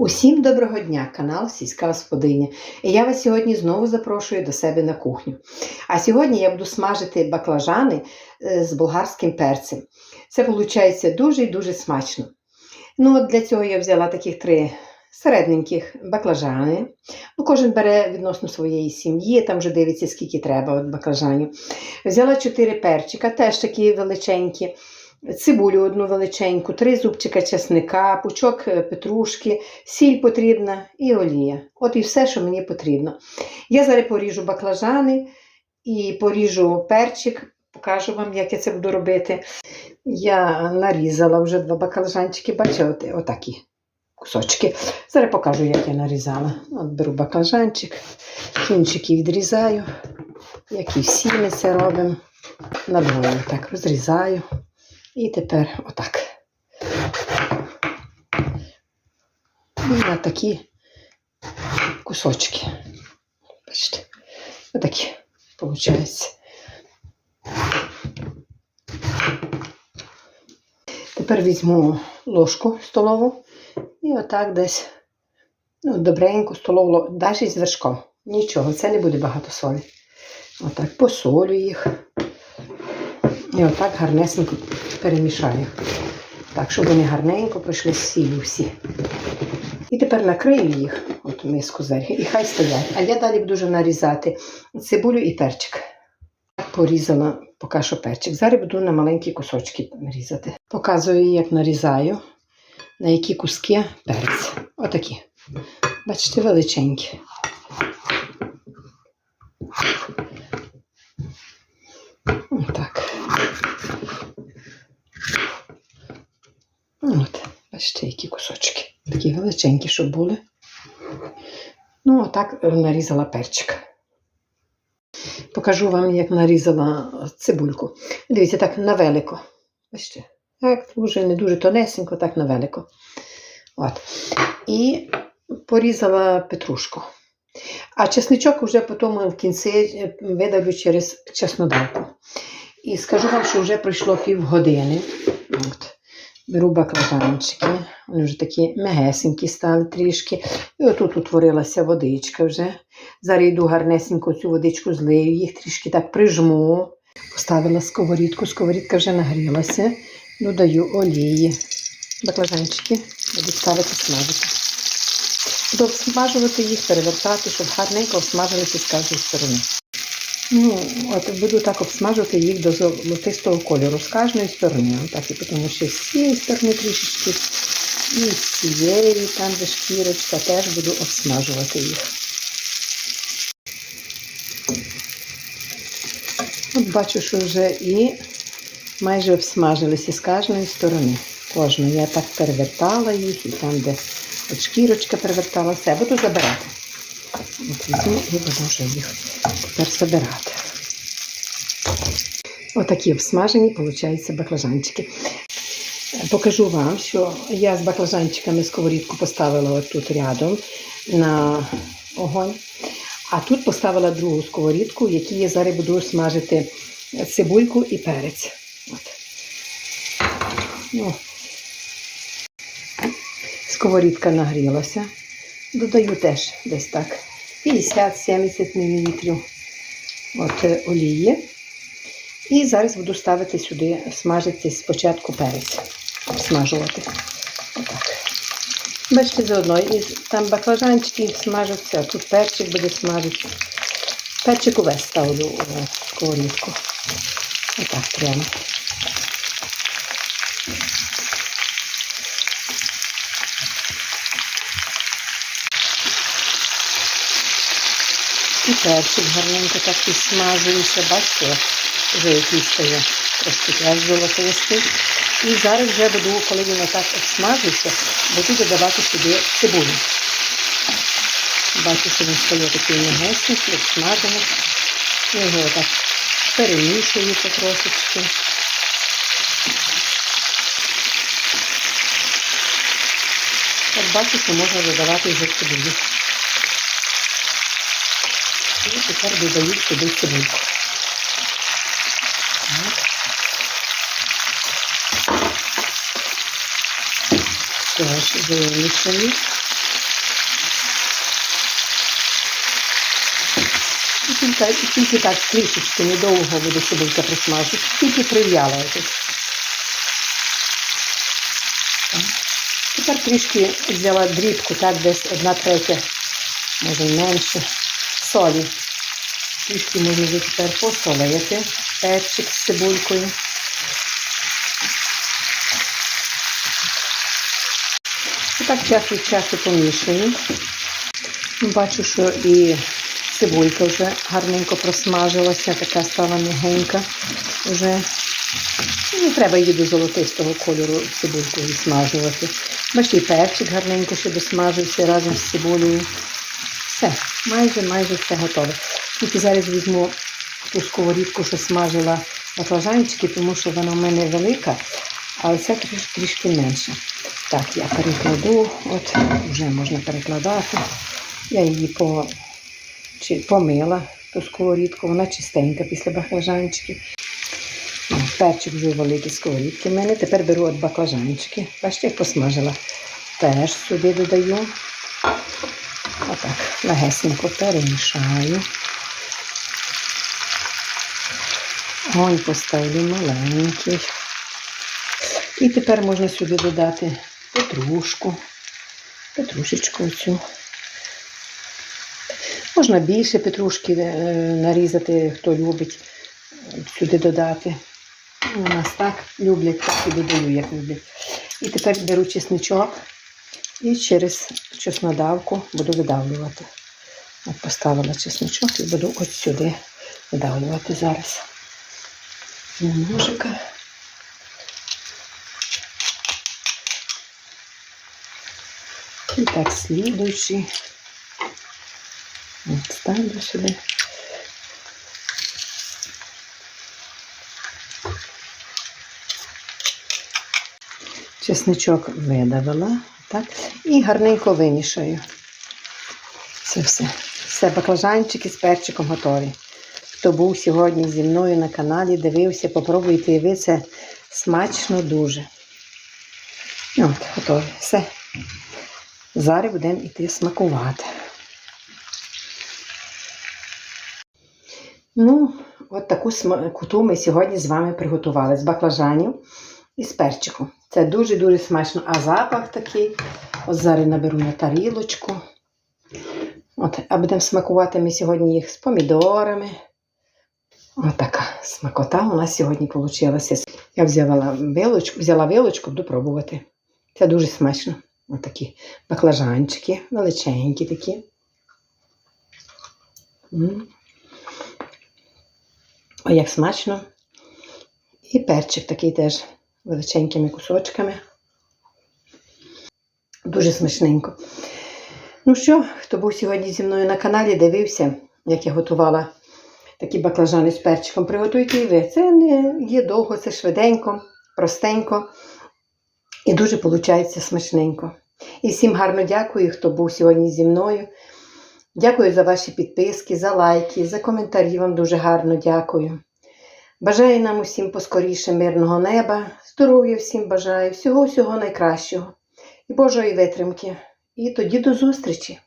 Усім доброго дня, канал Сільська Господиня. І я вас сьогодні знову запрошую до себе на кухню. А сьогодні я буду смажити баклажани е, з болгарським перцем. Це виходить дуже і дуже смачно. Ну, от Для цього я взяла таких три середненьких баклажани. Ну, Кожен бере відносно своєї сім'ї, там вже дивиться, скільки треба от баклажанів. Взяла чотири перчика, теж такі величенькі цибулю одну величеньку, три зубчика чесника, пучок е, петрушки, сіль потрібна і олія. От і все, що мені потрібно. Я зараз поріжу баклажани і поріжу перчик, покажу вам, як я це буду робити. Я нарізала вже два баклажанчики, бачите, отакі кусочки. Зараз покажу, як я нарізала. От беру баклажанчик, кінчики відрізаю, як і всі ми це робимо. Надвоє так розрізаю. І тепер отак. І на такі кусочки. Бачите, отакі, виходить. Тепер візьму ложку столову і отак десь ну, добреньку столову навіть з вершком. Нічого, це не буде багато солі. Отак посолю їх. І отак гарнесенько перемішаю. Так, щоб вони гарненько пройшли з сіллю всі. І тепер накрию їх, от миску зверху, і хай стоять. А я далі буду вже нарізати цибулю і перчик. Порізала поки що перчик. Зараз буду на маленькі кусочки різати. Показую, як нарізаю, на які куски перець. Отакі. Бачите, величенькі. Так. От, бачите, які кусочки. Такі величенькі, щоб були. Ну, отак нарізала перчик. Покажу вам, як нарізала цибульку. Дивіться, так на велико. Бачите? Так, дуже не дуже тонесенько, так на велико. От. І порізала петрушку. А чесничок вже потім в кінці видавлю через чеснодавку. І скажу вам, що вже пройшло півгодини. От. Беру баклажанчики, вони вже такі мегесенькі стали трішки. І отут утворилася водичка вже. Зараз йду гарнесенько цю водичку злию, їх трішки так прижму. Поставила сковорідку, сковорідка вже нагрілася. Додаю олії. Баклажанчики буду ставити смажити. Буду обсмажувати їх, перевертати, щоб гарненько обсмажилися з кожної сторони. Ну, от буду так обсмажувати їх до золотистого кольору з кожної сторони. Так, і тому що з цієї сторони трішечки, і з цієї, там де шкірочка, теж буду обсмажувати їх. От бачу, що вже і майже обсмажилися з кожної сторони. Кожну. Я так перевертала їх, і там, де от шкірочка перевертала, все, буду забирати. Візьму і буду вже їх тепер забирати. Отакі обсмажені, виходять, баклажанчики. Покажу вам, що я з баклажанчиками сковорідку поставила отут рядом на огонь. А тут поставила другу сковорідку, в якій я зараз буду смажити цибульку і перець. От. Ну. Сковорідка нагрілася. Додаю теж десь так 50-70 мл от е, олії. І зараз буду ставити сюди, смажити спочатку перець, смажувати. Отак. Бачите, заодно. І там баклажанчики смажаться, а тут перчик буде смажитися. Перчик увесь ставлю у сковорідку. Отак прямо. Перчик гарненько так підсмажується, бачите, вже який стає трошки теж золотистий. І зараз вже буду, коли він отак обсмажується, буду додавати сюди цибулю. Бачу, що він стає такий м'ягесенький, обсмажений. Його отак перемішую потрошечки. От бачу, що можна додавати вже цибулю. І тепер додаю сюди цибульку. Теж вимішую. І тільки, тільки так трішечки недовго буде цибулька присмажити, тільки прив'ялайтесь. Тепер трішки взяла дрібку, так, десь одна третя, може менше солі. Трішки можна вже тепер посолити перчик з цибулькою. І так час від часу помішую. Бачу, що і цибулька вже гарненько просмажилася, така стала м'ягенька. Вже Ну, не треба її до золотистого кольору цибульку відсмажувати. Бачите, і перчик гарненько ще досмажився разом з цибулею. Все, майже майже все готове. Тільки зараз візьму ту сковорідку, що смажила баклажанчики, тому що вона в мене велика, а оця трішки, менша. Так, я перекладу, от вже можна перекладати. Я її по, чи, помила, ту сковорідку, вона чистенька після баклажанчиків. Перчик вже великі сковорідки в мене. Тепер беру от баклажанчики. Бачите, як посмажила. Теж сюди додаю. Отак, легесенько перемішаю. Огонь поставлю маленький. І тепер можна сюди додати петрушку. Петрушечку цю. Можна більше петрушки е, нарізати, хто любить, сюди додати. У нас так люблять, так і додаю, як люблять. І тепер беру чесничок і через чеснодавку буду видавлювати. От поставила чесничок і буду ось сюди видавлювати зараз. Ножика. І так слідуючий. От ставлю сюди. Чесничок видавила, так, і гарненько вимішаю. Це все. Все, баклажанчики з перчиком готові. Хто був сьогодні зі мною на каналі, дивився, попробуйте і ви це смачно дуже. От, готові. Все. Зараз будемо йти смакувати. Ну, от таку смакоту ми сьогодні з вами приготували з баклажанів і з перчиком. Це дуже-дуже смачно. А запах такий. От зараз наберу на тарілочку. От, а будемо смакувати ми сьогодні їх з помідорами. Ось така смакота у нас сьогодні вийшла. Я взяла вилочку, взяла вилочку, буду пробувати. Це дуже смачно. Ось такі баклажанчики, величенькі такі. Ой, як смачно. І перчик такий теж величенькими кусочками. Дуже смачненько. Ну що, хто був сьогодні зі мною на каналі, дивився, як я готувала такі баклажани з перчиком. Приготуйте і ви. Це не є довго, це швиденько, простенько і дуже виходить смачненько. І всім гарно дякую, хто був сьогодні зі мною. Дякую за ваші підписки, за лайки, за коментарі. Вам дуже гарно дякую. Бажаю нам усім поскоріше мирного неба, здоров'я всім бажаю, всього-всього найкращого і Божої витримки. І тоді до зустрічі!